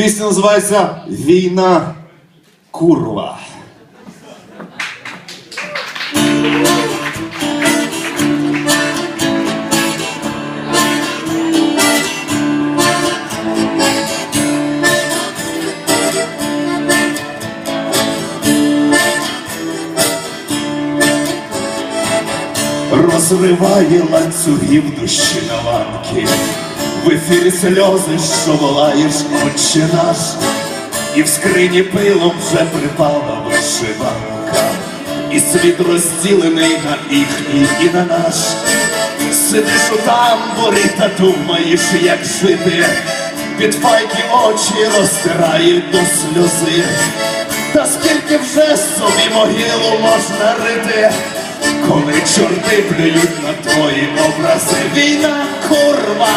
Пісня називається Війна курва. Розриває ланцюгів душі на ланки, в ефірі сльози, що волаєш, отче наш, і в скрині пилом вже припала вишиванка, і світ розділений на їхній і на наш. Сидиш у тамбурі та думаєш, як жити, від файки очі розтирають до сльози. Та скільки вже собі могилу можна рити, коли чорти плюють на твої образи. Війна курва,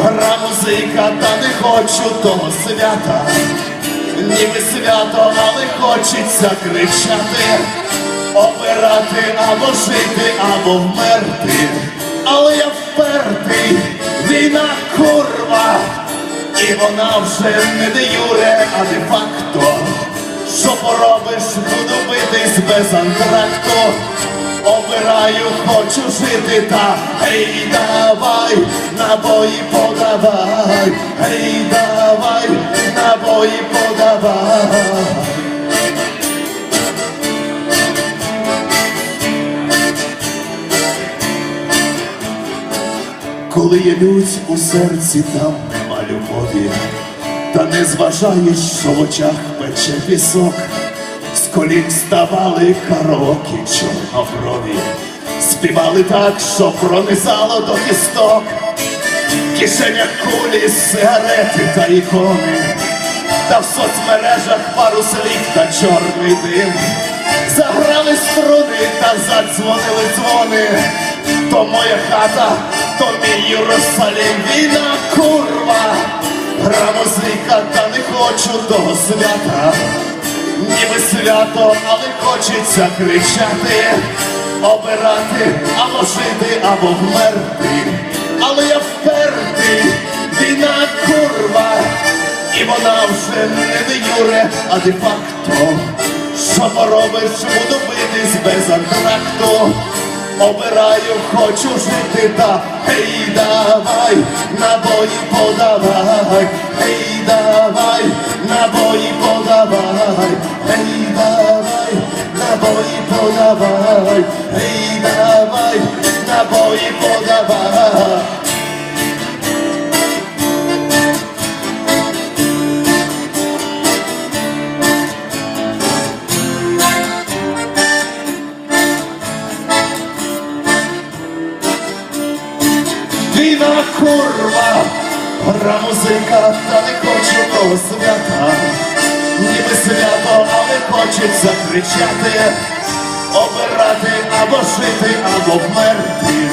гра музика, та не хочу того свята. Ніби свято, але хочеться кричати, обирати або жити, або вмерти. Але я впертий, війна курва, і вона вже не де юре, а де факто. Що поробиш, буду битись без антракту. Обираю, хочу жити, та гей, давай, набої подавай, гей, давай, набої подавай. Коли є лють у серці, там нема любові, та не зважаєш, що в очах пече пісок, колін ставали караокі чорноброві, співали так, що пронизало до кісток, кишенях кулі, сигарети та ікони, та в соцмережах пару слів та чорний дим. Заграли струни та задзвонили дзвони. То моя хата, то мій Єрусалим, війна курва, гра музика, та не хочу того свята. Ніби свято, але хочеться кричати, обирати або жити, або вмерти. Але я впертий, війна курва, і вона вже не де юре, а де факто. Що поробиш, буду битись без антракту. Обираю, хочу жити, та гей, давай, набої подавай, подавай, гей, давай, набої подавай. Війна курва, гра музика, та не хочу того свята. Ніби свято, але хочеться кричати, обирати або жити, або вмерти.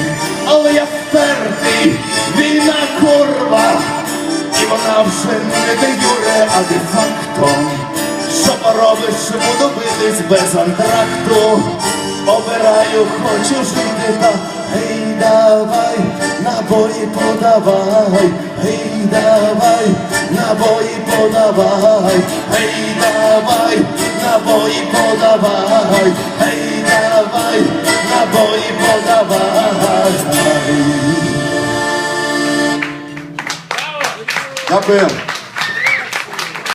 Але я впертий, війна курва, і вона вже не де юре, а де факто. Що поробиш, буду битись без антракту. Обираю, хочу жити, та гей, давай, набої подавай, гей, давай, набої подавай, гей, давай, набої подавай, гей, давай, набої подавай. Дякую.